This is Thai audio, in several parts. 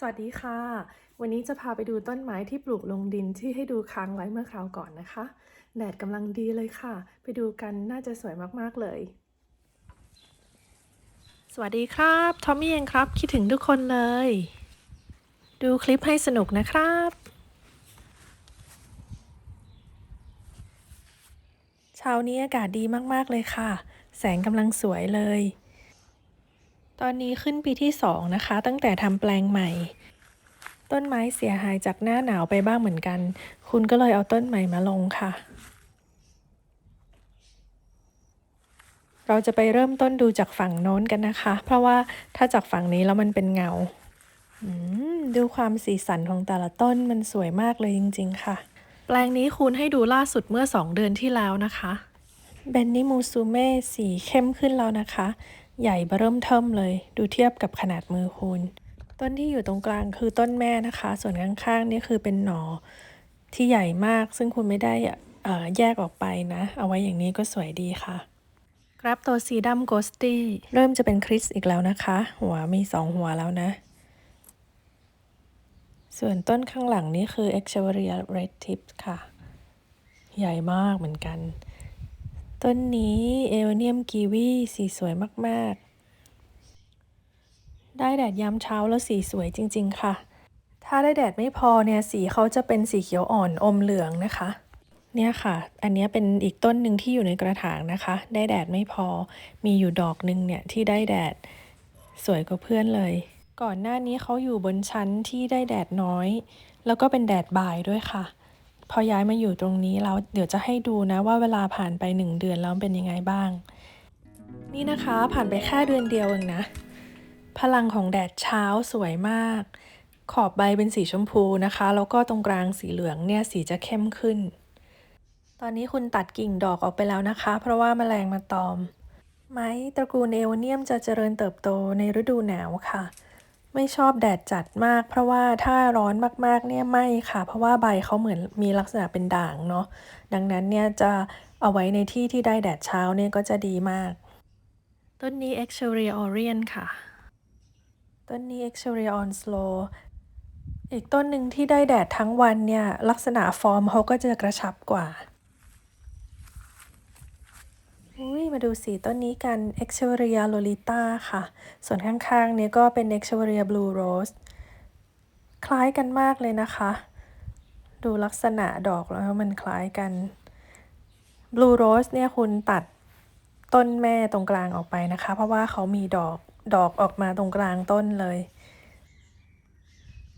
สวัสดีค่ะ วันนี้จะพาไปดูต้นไม้ที่ปลูกลงดินที่ให้ดูค้างไว้เมื่อคราวก่อนนะคะ แดดกำลังดีเลยค่ะ ไปดูกันน่าจะสวยมากๆเลย สวัสดีครับทอมมี่เองครับ คิดถึงทุกคนเลย ดูคลิปให้สนุกนะครับ เช้านี้อากาศดีมากๆเลยค่ะ แสงกำลังสวยเลย ตอนนี้ขึ้นปีที่สองนะคะ ตั้งแต่ทำแปลงใหม่ ต้นไม้เสียหายจากหน้าหนาวไปบ้างเหมือนกัน คุณก็เลยเอาต้นใหม่มาลงค่ะ เราจะไปเริ่มต้นดูจากฝั่งโน้นกันนะคะ เพราะว่าถ้าจากฝั่งนี้แล้วมันเป็นเงาดูความสีสันของแต่ละต้นมันสวยมากเลยจริง ๆ ค่ะ แปลงนี้คุณให้ดูล่าสุดเมื่อ 2 เดือนที่แล้วนะคะเบนนิมูซูเม่สีเข้มขึ้นแล้วนะคะ ใหญ่เบอเริ่มเทิมเลย ดูเทียบกับขนาดมือคุณ ต้นที่อยู่ตรงกลางคือต้นแม่นะคะ ส่วนข้างๆนี่คือเป็นหนอที่ใหญ่มากซึ่งคุณไม่ได้อ่อแยกออกไปนะ เอาไว้อย่างนี้ก็สวยดีค่ะครับตัวซีดัมโกสตี้เริ่มจะเป็นคริสอีกแล้วนะคะ หัวมีสองหัวแล้วนะ ส่วนต้นข้างหลังนี่คือ e x c h e v e r i a Red Tips ค่ะ ใหญ่มากเหมือนกัน ต้นนี้เอวเนียมกีวีสีสวยมาก ๆ ได้แดดยามเช้าแล้วสีสวยจริง ๆ ค่ะ ถ้าได้แดดไม่พอเนี่ยสีเขาจะเป็นสีเขียวอ่อนอมเหลืองนะคะ เนี่ยค่ะ อันนี้เป็นอีกต้นหนึ่งที่อยู่ในกระถางนะคะ ได้แดดไม่พอ มีอยู่ดอกหนึ่งเนี่ยที่ได้แดดสวยกว่าเพื่อนเลย ก่อนหน้านี้เขาอยู่บนชั้นที่ได้แดดน้อย แล้วก็เป็นแดดบ่ายด้วยค่ะ พอย้ายมาอยู่ตรงนี้แล้วเดี๋ยวจะให้ดูนะว่าเวลาผ่านไปหนึ่งเดือนแล้วเป็นยังไงบ้าง นี่นะคะผ่านไปแค่เดือนเดียวเองนะ พลังของแดดเช้าสวยมาก ขอบใบเป็นสีชมพูนะคะ แล้วก็ตรงกลางสีเหลืองเนี่ยสีจะเข้มขึ้น ตอนนี้คุณตัดกิ่งดอกออกไปแล้วนะคะ เพราะว่าแมลงมาตอม ไม้ตระกูลเอวเนียมจะเจริญเติบโตในฤดูหนาวค่ะ ไม่ชอบแดดจัดมาก เพราะว่าถ้าร้อนมากๆเนี่ยไม่ค่ะ เพราะว่าใบเขาเหมือนมีลักษณะเป็นด่างเนาะดังนั้นเนี่ยจะเอาไว้ในที่ที่ได้แดดเช้าเนี่ยก็จะดีมาก ต้นนี้ e x c h e r i a Orient ค่ะ ต้นนี้ e x c h e r i a On Slow อีกต้นหนึ่งที่ได้แดดทั้งวันเนี่ยลักษณะฟอร์มเขาก็จะกระชับกว่า อุ้ยมาดูสีต้นนี้กัน e x c h e r i a Lolita ค่ะ ส่วนข้างๆเนี้ก็เป็น e x c h e r i a Blue Rose คล้ายกันมากเลยนะคะ ดูลักษณะดอกแล้วมันคล้ายกัน Blue Rose เนี่ยคุณตัดต้นแม่ตรงกลางออกไปนะคะ เพราะว่าเขามีดอกดอกออกมาตรงกลางต้นเลย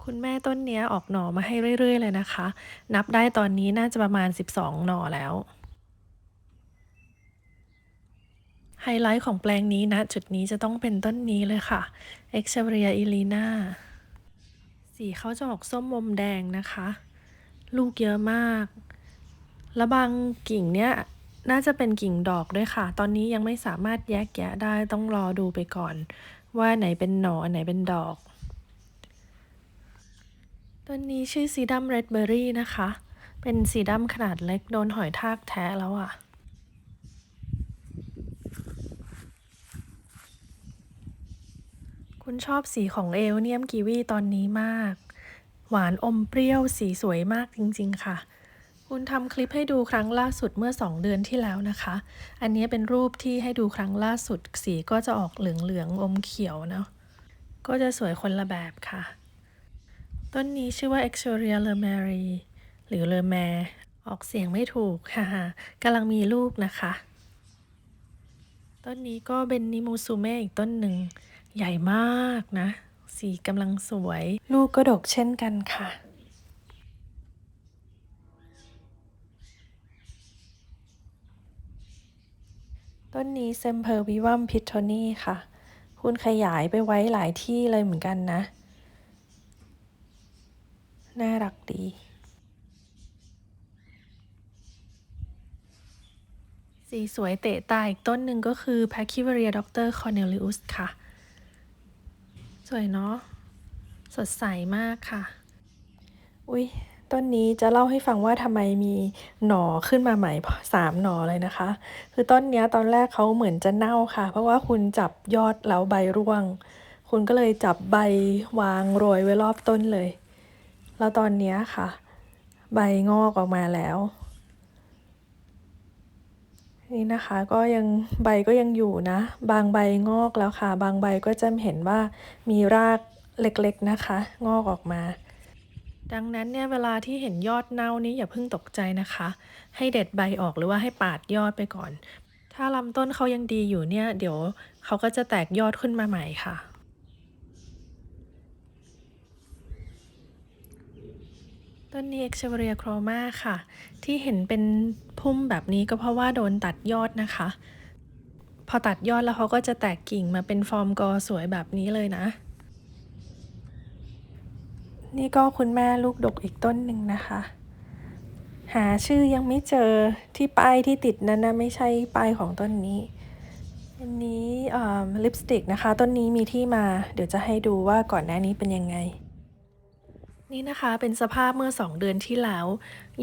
คุณแม่ต้นนี้ออกหน่อมาให้เรื่อยๆเลยนะคะ นับได้ตอนนี้น่าจะประมาณ 12 หน่อแล้ว ไฮไลท์ของแปลงนี้นะ จุดนี้จะต้องเป็นต้นนี้เลยค่ะ e x c h e v e r i a Elina สีเขาจะออกส้มอมแดงนะคะ ลูกเยอะมาก แล้วบางกิ่งเนี้ยน่าจะเป็นกิ่งดอกด้วยค่ะ ตอนนี้ยังไม่สามารถแยกแยะได้ต้องรอดูไปก่อน ว่าไหนเป็นหนออันไหนเป็นดอก ต้นนี้ชื่อซีดัมเรดเบอรี่นะคะ เป็นซีดัมขนาดเล็กโดนหอยทากแท้แล้วอะ่ะ คุณชอบสีของเอลเนียมกีวีตอนนี้มาก หวานอมเปรี้ยวสีสวยมากจริง ๆ ค่ะ คุณทำคลิปให้ดูครั้งล่าสุดเมื่อ 2 เดือนที่แล้วนะคะ อันนี้เป็นรูปที่ให้ดูครั้งล่าสุด สีก็จะออกเหลืองๆอมเขียวเนาะก็จะสวยคนละแบบค่ะ ต้นนี้ชื่อว่า e x o r i a l e m a r i หรือ l e m a r ออกเสียงไม่ถูกค่ะกำลังมีลูกนะคะ ต้นนี้ก็เป็นนิมูซูเมะอีกต้นหนึ่ง ใหญ่มากนะ สีกำลังสวย ลูกก็ดกเช่นกันค่ะต้นนี้เซมเพอร์วิวัมพิทโทนี่ค่ะ คุณขยายไปไว้หลายที่เลยเหมือนกันนะ น่ารักดี สีสวยเตะตาอีกต้นหนึ่งก็คือ p a c h y v a r i a Dr. Cornelius ค่ะ สวยเนาะ สดใสมากค่ะ อุ้ยต้นนี้จะเล่าให้ฟังว่าทำไมมีหน่อขึ้นมาใหม่สามหน่อเลยนะคะ คือต้นนี้ตอนแรกเขาเหมือนจะเน่าค่ะ เพราะว่าคุณจับยอดแล้วใบร่วง คุณก็เลยจับใบวางโรยไว้รอบต้นเลย แล้วตอนนี้ค่ะ ใบงอกออกมาแล้ว นี่นะคะก็ยังใบก็ยังอยู่นะ บางใบงอกแล้วค่ะ บางใบก็จะเห็นว่ามีรากเล็กๆนะคะ งอกออกมา ดังนั้นเนี่ยเวลาที่เห็นยอดเน่านี้อย่าเพิ่งตกใจนะคะ ให้เด็ดใบออกหรือว่าให้ปาดยอดไปก่อน ถ้าลำต้นเขายังดีอยู่เนี่ย เดี๋ยวเขาก็จะแตกยอดขึ้นมาใหม่ค่ะ ต้นนี้ e x c h e v e r i a chroma ค่ะ ที่เห็นเป็นพุ่มแบบนี้ก็เพราะว่าโดนตัดยอดนะคะ พอตัดยอดแล้วเขาก็จะแตกกิ่งมาเป็นฟอร์มกอสวยแบบนี้เลยนะ นี่ก็คุณแม่ลูกดกอีกต้นหนึ่งนะคะ หาชื่อยังไม่เจอที่ป้ายที่ติดนั้นนะไม่ใช่ป้ายของต้นนี้อันนี้ลิปสติกนะคะ ต้นนี้มีที่มา เดี๋ยวจะให้ดูว่าก่อนหน้านี้เป็นยังไง นี่นะคะเป็นสภาพเมื่อ 2 เดือนที่แล้ว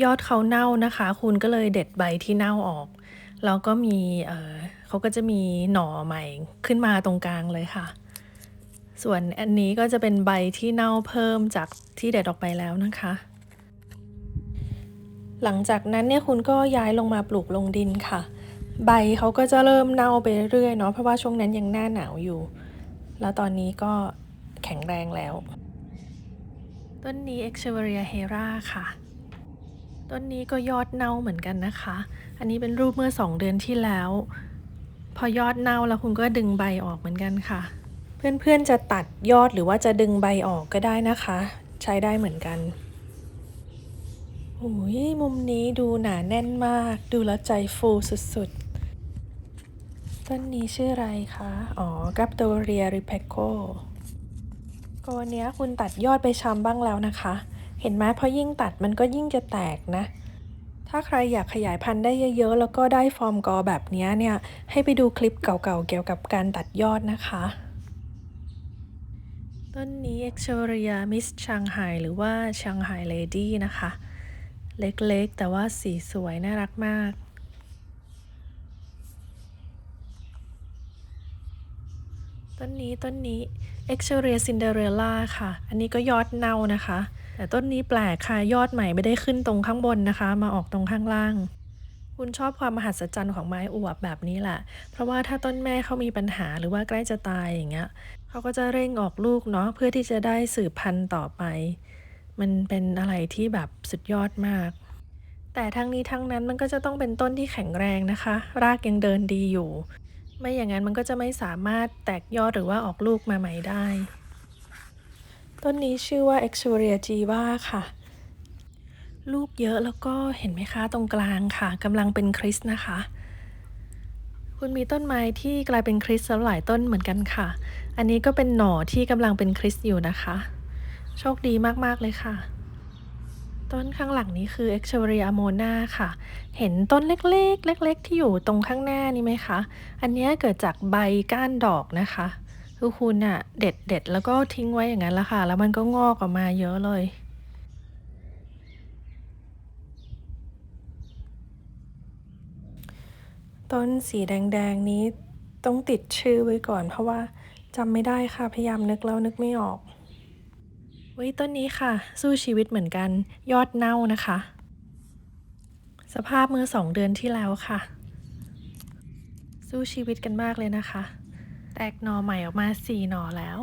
ยอดเขาเน่านะคะ คุณก็เลยเด็ดใบที่เน่าออก แล้วก็มีเออเขาก็จะมีหน่อใหม่ขึ้นมาตรงกลางเลยค่ะ ส่วนอันนี้ก็จะเป็นใบที่เน่าเพิ่มจากที่เด็ดออกไปแล้วนะคะ หลังจากนั้นเนี่ยคุณก็ย้ายลงมาปลูกลงดินค่ะ ใบเขาก็จะเริ่มเน่าไปเรื่อยเนาะเพราะว่าช่วงนั้นยังหน้าหนาวอยู่ แล้วตอนนี้ก็แข็งแรงแล้ว ต้นนี้ e x c h e v e r i a hera ค่ะ ต้นนี้ก็ยอดเน่าเหมือนกันนะคะ อันนี้เป็นรูปเมื่อ 2 เดือนที่แล้ว พอยอดเน่าแล้วคุณก็ดึงใบออกเหมือนกันค่ะ เพื่อนๆจะตัดยอดหรือว่าจะดึงใบออกก็ได้นะคะ ใช้ได้เหมือนกันโอ้ยมุมนี้ดูหนาแน่นมาก ดูแล้วใจฟูสุดๆ ต้นนี้ชื่ออะไรคะ อ๋อกัปโตเรียริเพโก ก็วันนี้คุณตัดยอดไปช้ำบ้างแล้วนะคะ เห็นไหมพอยิ่งตัดมันก็ยิ่งจะแตกนะ ถ้าใครอยากขยายพันธุ์ได้เยอะๆ แล้วก็ได้ฟอร์มกอแบบนี้เนี่ย ให้ไปดูคลิปเก่าๆ เกี่ยวกับการตัดยอดนะคะ ต้นนี้ e x c h e v e r i a Miss Shanghai หรือว่า Shanghai Lady นะคะ เล็กๆ แต่ว่าสีสวยน่ารักมาก ต้นนี้ต้นนี้ e x c h e v e r i a Cinderella ค่ะ อันนี้ก็ยอดเน่านะคะ แต่ต้นนี้แปลกค่ะ ยอดใหม่ไม่ได้ขึ้นตรงข้างบนนะคะ มาออกตรงข้างล่าง คุณชอบความมหัศจรรย์ของไม้อวบแบบนี้แหละ เพราะว่าถ้าต้นแม่เขามีปัญหาหรือว่าใกล้จะตายอย่างเงี้ยเขาก็จะเร่งออกลูกเนาะเพื่อที่จะได้สืบพันธุ์ต่อไป มันเป็นอะไรที่แบบสุดยอดมาก แต่ทั้งนี้ทั้งนั้นมันก็จะต้องเป็นต้นที่แข็งแรงนะคะ รากยังเดินดีอยู่ ไม่อย่างนั้นมันก็จะไม่สามารถแตกยอดหรือว่าออกลูกมาใหม่ได้ ต้นนี้ชื่อว่า e x u r i a g i v a ค่ะ ลูกเยอะแล้วก็เห็นไหมคะตรงกลางค่ะกำลังเป็นคริสนะคะ คุณมีต้นไม้ที่กลายเป็นคริสแล้วหลายต้นเหมือนกันค่ะ อันนี้ก็เป็นหน่อที่กำลังเป็นคริสอยู่นะคะ โชคดีมากๆเลยค่ะ ต้นข้างหลังนี้คือ e x c h e v e r i a amona ค่ะ เห็นต้นเล็กๆ เล็ก ๆ ที่อยู่ตรงข้างหน้านี่ไหมคะ อันนี้เกิดจากใบก้านดอกนะคะคือคุณอะเด็ดเด็ดแล้วก็ทิ้งไว้อย่างนั้นละค่ะ แล้วมันก็งอกออกมาเยอะเลย ต้นสีแดงๆนี้ต้องติดชื่อไว้ก่อน เพราะว่าจำไม่ได้ค่ะ พยายามนึกแล้วนึกไม่ออก วิต้นนี้ค่ะ สู้ชีวิตเหมือนกันยอดเน่านะคะ สภาพเมื่อสองเดือนที่แล้วค่ะ สู้ชีวิตกันมากเลยนะคะ แตกหน่อใหม่ออกมาสี่หน่อแล้ว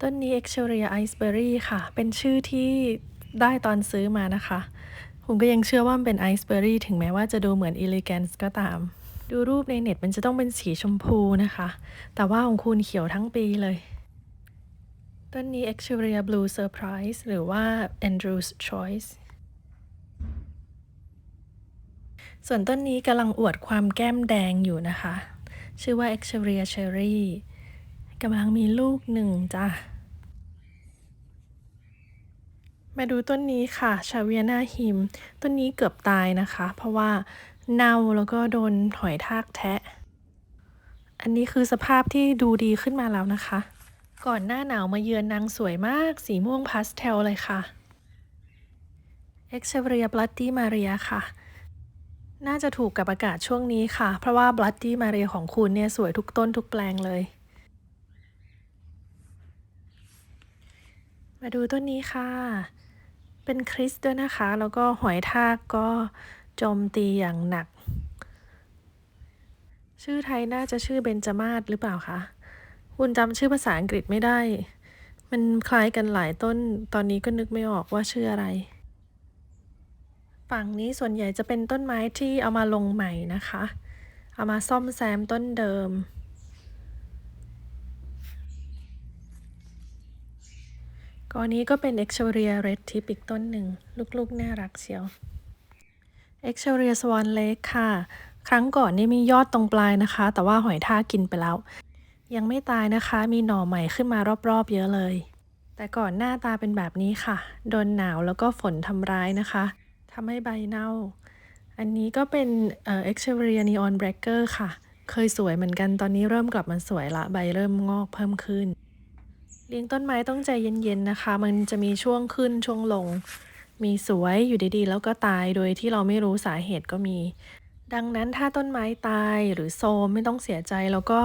ต้นนี้ e x c h e v e r i a iceberry ค่ะ เป็นชื่อที่ได้ตอนซื้อมานะคะผมก็ยังเชื่อว่ามันเป็นไอซ์เบอรี่ถึงแม้ว่าจะดูเหมือน elegance ก็ตาม ดูรูปในเน็ตมันจะต้องเป็นสีชมพูนะคะ แต่ว่าของคุณเขียวทั้งปีเลย ต้นนี้ e x c h e v e r i a Blue Surprise หรือว่า Andrew's Choice ส่วนต้นนี้กำลังอวดความแก้มแดงอยู่นะคะ ชื่อว่า e x c h e v e r i a Cherry กำลังมีลูกหนึ่งจ้ะ มาดูต้นนี้ค่ะ ชาเวียนาฮิม ต้นนี้เกือบตายนะคะ เพราะว่าเน่าแล้วก็โดนหอยทากแทะ อันนี้คือสภาพที่ดูดีขึ้นมาแล้วนะคะ ก่อนหน้าหนาวมาเยือนนางสวยมากสีม่วงพาสเทลเลยค่ะ e x c h e v e r i a Bloody Maria ค่ะ น่าจะถูกกับอากาศช่วงนี้ค่ะ เพราะว่า Bloody Maria ของคุณเนี่ยสวยทุกต้นทุกแปลงเลย มาดูต้นนี้ค่ะ เป็นคริสด้วยนะคะ แล้วก็หอยทากก็โจมตีอย่างหนัก ชื่อไทยน่าจะชื่อเบนจมาศหรือเปล่าคะ คุณจำชื่อภาษาอังกฤษไม่ได้ มันคล้ายกันหลายต้น ตอนนี้ก็นึกไม่ออกว่าชื่ออะไร ฝั่งนี้ส่วนใหญ่จะเป็นต้นไม้ที่เอามาลงใหม่นะคะ เอามาซ่อมแซมต้นเดิม กอนนี้ก็เป็น e x c h o r i a Red Tip อีกต้นหนึ่ง ลูกๆ น่ารักเชียว e x c h o r i a Swan Lake ค่ะ ครั้งก่อนนี่มียอดตรงปลายนะคะ แต่ว่าหอยทากกินไปแล้ว ยังไม่ตายนะคะ มีหน่อใหม่ขึ้นมารอบๆเยอะเลย แต่ก่อนหน้าตาเป็นแบบนี้ค่ะ โดนหนาวแล้วก็ฝนทำร้ายนะคะทำให้ใบเน่า อันนี้ก็เป็นเอ่อ e x c h o r i a Neon Breaker ค่ะ เคยสวยเหมือนกันตอนนี้เริ่มกลับมาสวยละใบเริ่มงอกเพิ่มขึ้น เลี้ยงต้นไม้ต้องใจเย็นๆนะคะ มันจะมีช่วงขึ้นช่วงลง มีสวยอยู่ดีๆ แล้วก็ตายโดยที่เราไม่รู้สาเหตุก็มี ดังนั้นถ้าต้นไม้ตายหรือโซมไม่ต้องเสียใจแล้วก็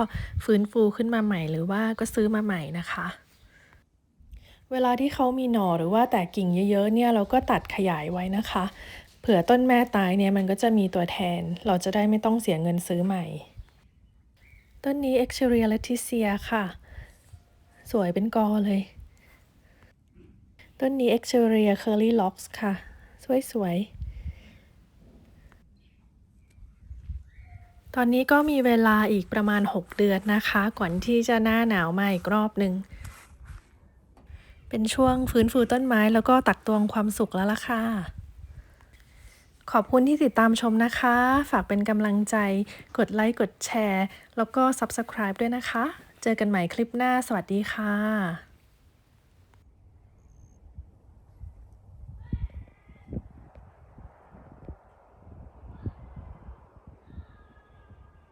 ฟื้นฟูขึ้นมาใหม่หรือว่าก็ซื้อมาใหม่นะคะ เวลาที่เขามีหน่อหรือว่าแตกกิ่งเยอะๆเนี่ยเราก็ตัดขยายไว้นะคะ เผื่อต้นแม่ตายเนี่ยมันก็จะมีตัวแทน เราจะได้ไม่ต้องเสียเงินซื้อใหม่ ต้นนี้ e x c h o r i a leticia ค่ะ สวยเป็นกอเลย ต้นนี้ e x c h o r i a curly locks ค่ะ สวยๆ ตอนนี้ก็มีเวลาอีกประมาณ 6 เดือนนะคะ ก่อนที่จะหน้าหนาวมาอีกรอบหนึ่ง เป็นช่วงฟื้นฟูต้นไม้แล้วก็ตักตวงความสุขแล้วล่ะค่ะ ขอบคุณที่ติดตามชมนะคะ ฝากเป็นกำลังใจ กดไลค์ กดแชร์ แล้วก็ Subscribe ด้วยนะคะ เจอกันใหม่คลิปหน้า สวัสดีค่ะ